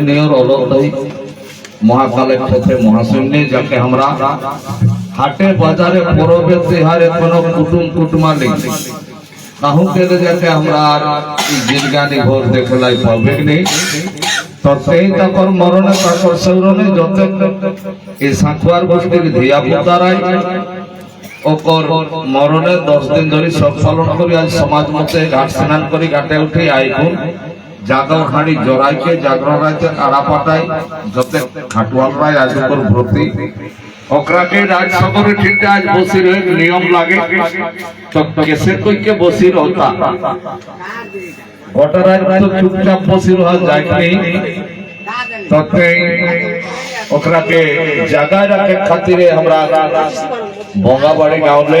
উল্লেখনীয় অলদায়ী মহাকালের পথে মহাশূন্যে যাকে আমরা হাটে বাজারে পরবে তেহারে কোনো কুটুম কুটুমালি কাহু কেলে যাকে আমরা জিরগানি ঘোর দেখলাই পাবে নেই তো সেই তাকর মরণে তাকর সৌরণে যত এই সাঁকুয়ার গোষ্ঠীর ধিয়া পুতারাই ওকর মরণে দশ দিন ধরে সব পালন করি আজ সমাজ মতে ঘাট স্নান করি ঘাটে উঠে আইকুন জাগর হাঁড়ি জড়াইকে জাগর রাইতে কাড়া পাটাই যতে খাটুয়াল রায় আজ ওপর ভর্তি ওকরাকে রাজ ঠিক আজ বসি রয়ে নিয়ম লাগে। কেসে কইকে বসি রহতা গোটা রাত তো চুপচাপ বসি রহ যায় ওকরাকে জাগায় রাখে খাতিরে আমরা বঙ্গাবাড়ি গাঁৱলে।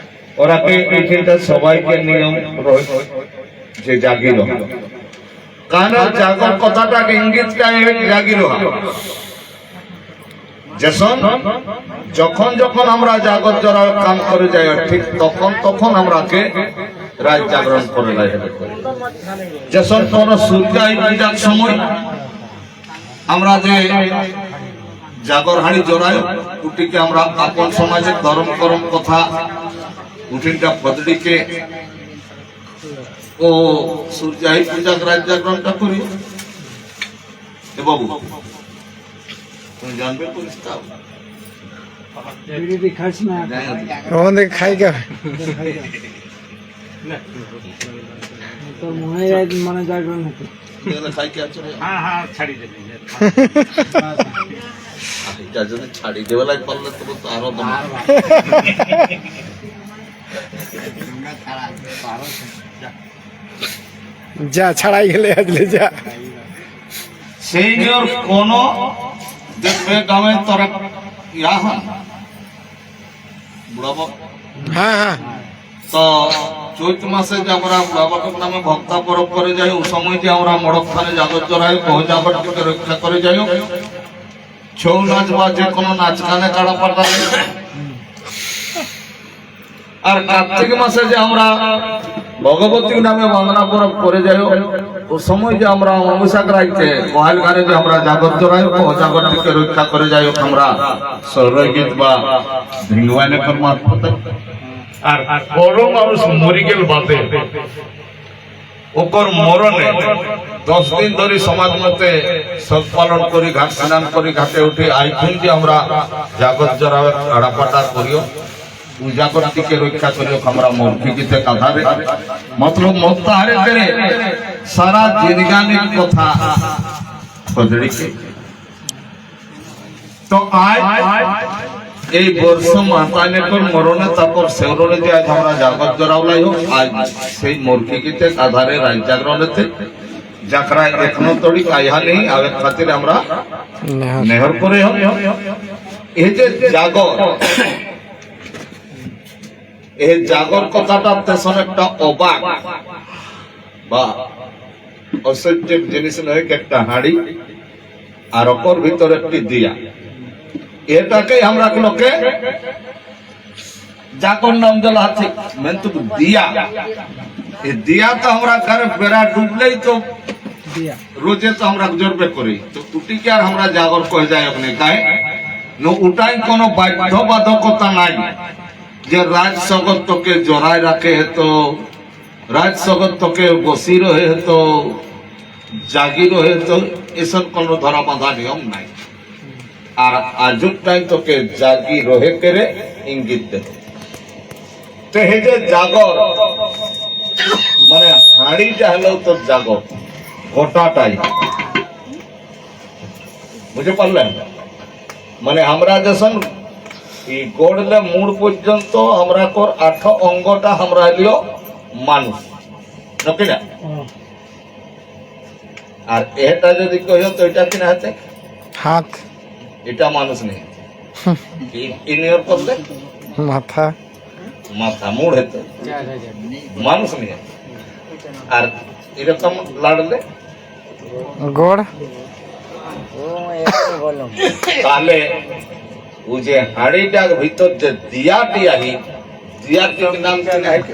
ওরাকে এইখানটা সবাইকে নিয়ম যে জাগিল? কারণ জাগর কথাটাকে ইঙ্গিতটা জাগিল যেসন যখন যখন আমরা জাগর জরা কাম করে যাই ঠিক তখন তখন আমরাকে রাত জাগরণ করে লাই যেসন কোন সূর্যাই পূজার সময় আমরা যে জাগর হাড়ি জড়াই উটিকে আমরা আপন সমাজের ধর্ম করম কথা ಉಟಿಂಡ ಬದಲಿಕೆ ও সূর্যাই পূজা রাত জাগরণটা করি। এ বাবু তুমি জানবে পরিষ্কার হ্যাঁ। আমাদের খাই খাবে তোর মনে মানে জাগরণ হতো। হ্যাঁ, হ্যাঁ, ছাড়ি দেবে। লাগে পারলে যা ছাড়াই গেলে আসলে যা। সেই জোর কোন হ্যাঁ? হ্যাঁ তো চৈত মাসে যে নামে ভক্তা পরব করে যাই ও সময় আমরা রক্ষা করে যাই ছৌ নাচ বা যে কোনো নাচ গানে কাড়া পাটা আর কার্তিক মাসে যে আমরা ভগবতী নামে বাংলা পরব করে যাই ও সময় যে আমরা অমাবস্যাক রাইতে মহাল গানে যে আমরা জড়াই ও জাগরটিকে রক্ষা করে যাই আমরা। সৌরগীত বা ভিঙ্গওয়ানে মারফত। আর বড় মানুষ মরি গেল বাদে ওকর মরণে দশ দিন ধরে সমাজ মতে সৎ পালন করি, ঘাট স্নান করি, ঘাটে উঠে আইকুন যে আমরা জাগত জরা আড়াপাটা করিও। উজাগরটিকে রক্ষা করিও আমরা মৌখিকিতে কাঁধারে মাত্র মত্তাহারে করে সারা জিনগানিক কথা। খজড়িকে তো আজ এই বর্ষ মাতানেকর মরণে তারপর সেওরণে যে আজ আমরা জাগত জরাওলাই হোক আজ সেই মূর্তিকিতে আধারে রাজ জাগরণেতে যাকরা এখনও তড়ি কাইহা নেই আগের খাতির আমরা নেহর করে হোক। এই যে জাগর এই জাগর কথাটা তেসন একটা অবাক বা অসহ্যের জিনিস নয় একটা হাড়ি আর অপর ভিতরে একটি দিয়া। এটাকে আমরা লোকে জাগর নাম দিল আছে কিন্তু দিয়া। এই দিয়া তো আমরা ঘরে বেড়া ডুবলেই তো রোজে তো আমরা জোরবে করি। তো উটিকে আর আমরা জাগর কয়ে যায় আপনি? ন? উটাই কোনো বাধ্যবাধকতা নাই। যে রাজ সগতকে জড়ায় রাখে তো রাজ সগতকে বসি রহে তো জাগি রহে তো এসব কোনো ধরা বাঁধা নিয়ম নাই। আর আজুটাই তোকে জাগি রহে করে ইঙ্গিত দে তো হে যে জাগর মানে হাঁড়িটা হলেও তো জাগর গোটাটাই বুঝতে পারলেন? মানে আমরা যখন এই গড়লে মূল পর্যন্ত আমরা কর আঠ অঙ্গটা আমরা হলিও মানুষ। নাকি না? আর এটা যদি কহিও তো এটা কিনা আছে হাত? এটা মানুষ নেই। ইনিয়র করলে? মাথা। মাথা মুড় হেতে। মানুষ নেই। আর এরকম লাড়লে? গোড়। তাহলে ও যে হাড়িটার ভিতর যে দিয়াটি আহি দিয়াটির নাম কিনা হেতে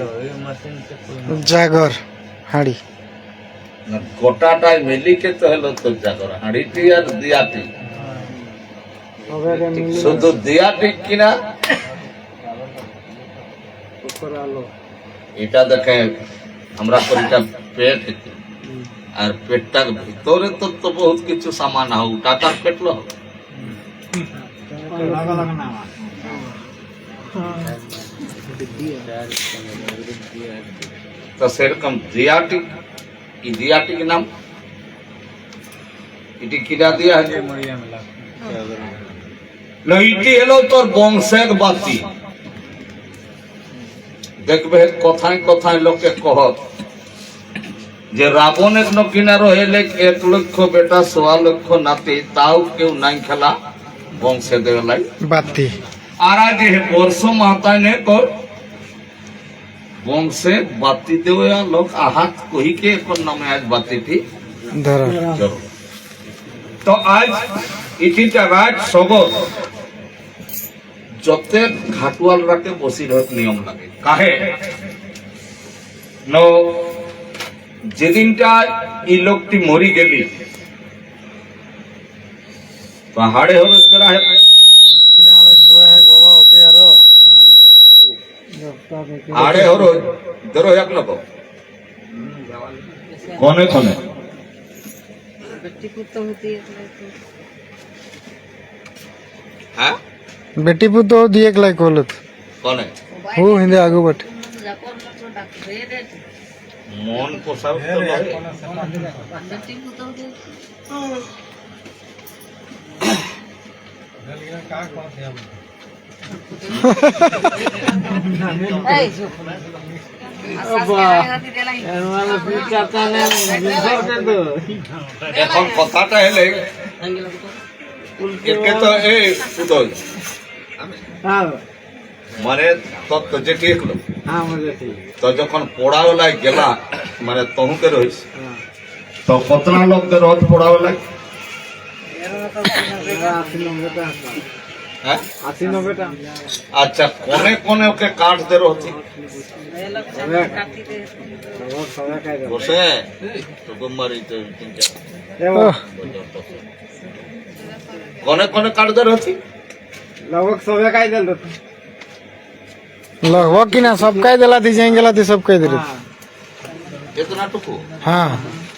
জাগর হাড়ি না গোটাটাই মিলিকে তো হলো তো জাগর হাড়িটি আর দিয়াটি শুধু দিয়াটি কিনা এটা দেখে আমরা করিটা পেট হইতে। আর পেটটার ভিতরে তো তো বহুত কিছু সামান হও টাকার পেটলো তো সেরকম দিয়াটি ই দিয়াটি কি নাম? এটি কিরা দিয়া? আছে না ইটি হলো তোর বংশের বাতি। দেখবে, কথায় কথায় লোকে কহত যে রাবণের নকিনার হইলে এক লক্ষ বেটা, সোয়া লক্ষ নাতি, তাও কেউ নাই খেলা। বংশে দেবে লাই বাতি। আর আজ হে বর্ষ মাতায় নে কর বংশে বাতি দেওয়া লোক আহাত কহিকে এখন নামে আজ বাতিটি। তো আজ ইটিটা রাজ সগর যতে ঘাটুয়াল রাখে বসি রহত নিয়ম লাগে। কাহে? ন যেদিনটা এই লোকটি মরি গেলি পাহাড়ে হলো বেড়া হে বাবা ওকে আরো আড়ে হলো ধরো এক লোক কনে কনে হ্যাঁ बेटी पुतो दिए के लायक होलत কনে हो हिंदे आगू बट মন পোষাও তো লয়। এখন কথাটা হেলে তো এই উদয়। মানে যেটি একলো তো যখন পড়াবেলায় গেলা মানে তহুকে রহিস তো কতনা লোককে রথ পড়াবেলায় হ্যাঁ আচ্ছা কোনে কোনে ওকে কাঠ দে রহতি বসে তো গম্বারি তো তিন চার কোনে কোনে কাঠ দে রহতি लगभग की ना सब कह दिला थी जाएंगे ला थी सब कह दिले এতনা টুকু हाँ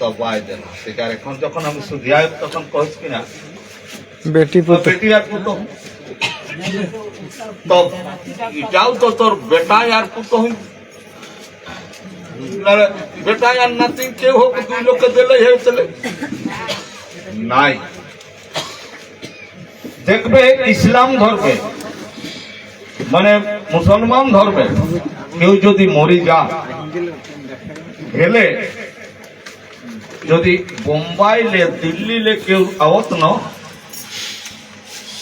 সবাই যেন সেটার এখন যখন আমি সুধিয়া তখন কহিস কিনা? বেটি পুত্র। বেটি আর পুত্র। তো এটাও তো তোর বেটায় আর পুত্র হই। বেটায় আর নাতি কেউ হোক দুই লোককে দিলে হয়েছিল নাই। দেখবে ইসলাম ধর্মে মানে মুসলমান ধর্মে কেউ যদি মরি যা গেলে যদি বোম্বাই লে দিল্লি লে কেউ আওত না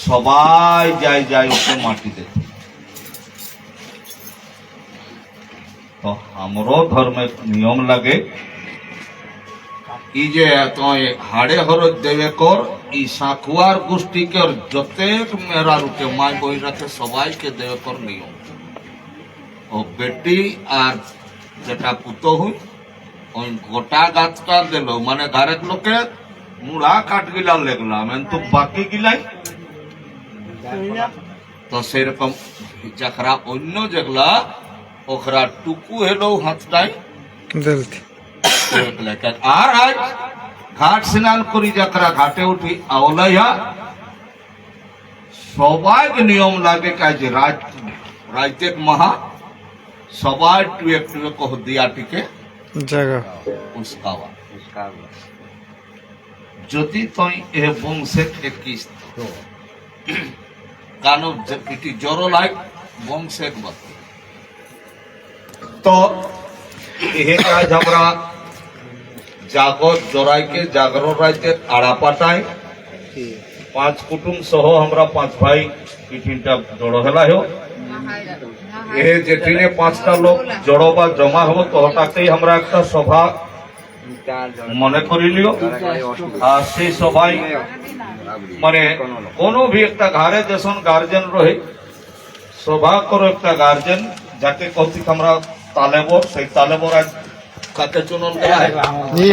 সবাই যায় যায় ওকে মাটি দিতে তো আমরও ধর্মের নিয়ম লাগে। ই যে তুই হাড়ে হরত দেবে কর, ই সাঁকুয়ার গোষ্ঠীকে আর যতেক মেরা রুকে মাই বই রাখে, সবাইকে দেবে কর নিয়ম। ও বেটি আর যেটা পুতো হই ওই গোটা গাছটা দিল মানে গারেক লোকে মুড়া কাঠগিলা লেগলাম কিন্তু বাকি গিলাই। তো সেরকম যাকরা অন্য যেগুলা ওখরা টুকু হেলো হাতটাই আর আজ ঘাট স্নান করি যাকরা ঘাটে উঠি আওলাইয়া। সবাই নিয়ম লাগে কাজ রাজ রাইতেক মহা সবাই টুয়ে টুয়ে কহ দিয়া টিকে। টুয়ে কহ দিয়াটিকে জায়গা। উস্কাওয়া। যদি তুই এ বংশে একিস কানো ইটি জড় লাগ বংশে বত তো এ কাজ আমরা জাগত জড়াইকে জাগরণ রাইতে আড়া পাঠাই। পাঁচ কুটুম সহ আমরা পাঁচ ভাই পিঠিনটা জড় হেলা হোক এ যেটিনে পাঁচটা লোক জড়ো বা জমা হব তো হঠাৎই আমরা একটা সভা মনে করি লিও আর সেই সবাই মানে কোনো ভি একটা ঘরে যেসন গার্জেন রহে সভা করো একটা গার্জেন যাকে কৌতিক আমরা তালেবর সেই তালেবর আজ কাতে চুনন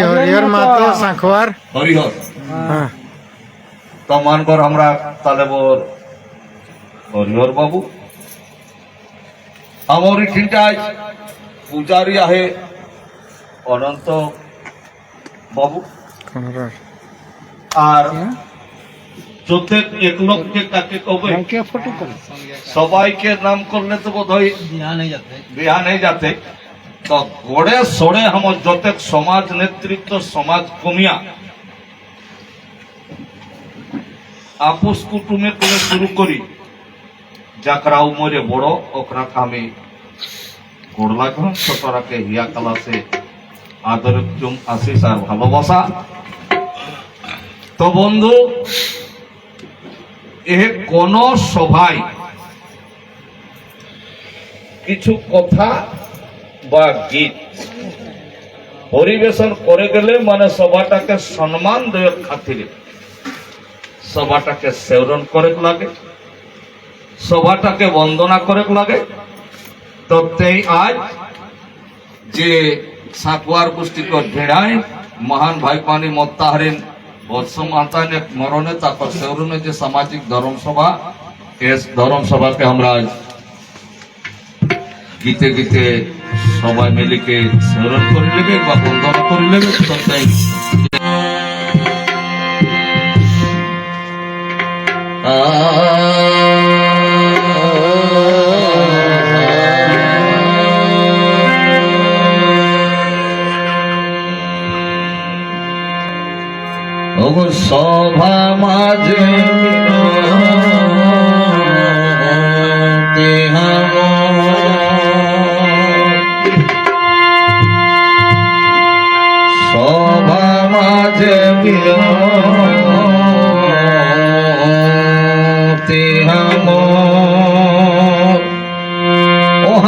হরিহর মাতো সাঁখোয়ার। হরিহর হ্যাঁ। তো মানকর আমরা তালেবর হরিহর বাবু। এখানটায় পূজারি আহে অনন্ত বাবু। কোনরার আর চোদ্দ এক লোককে কাকে কবে? সবাইকে নাম করলে তো বোধ হয় বিহা নেই যাতে। তো গড়ে সড়ে আমার যত সমাজ নেতৃত্ব সমাজ কমিয়া। আপোষ কুটুমে করে শুরু করি। যাকরা উমরে বড় ওকরা কামে গোড় লাগন ছোটরাকে হিয়া কালাসে আদর চুম আশিস আর ভালোবাসা। তো বন্ধু, এ কোন সভায় কিছু কথা বা গীত পরিবেশন করে গেলে মানে সভাটাকে সম্মান দেওয়ার খাতিরে সভাটাকে সেবরণ করে লাগে। সভাটাকে বন্দনা করে লাগে। তো তেই আজ যে সাকুয়ার গোষ্ঠীকে ঢেড়ায় মহান ভাই পানি মত্তাহারিন বৎস মাতানে মরণে, তারপর সেবরণে যে সামাজিক ধর্ম সভা এ ধর্ম সভাকে আমরা গীতে গীতে সবাই মিলিকে স্মরণ করে নেবে বা বন্দনা করে নেবে তো তাই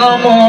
como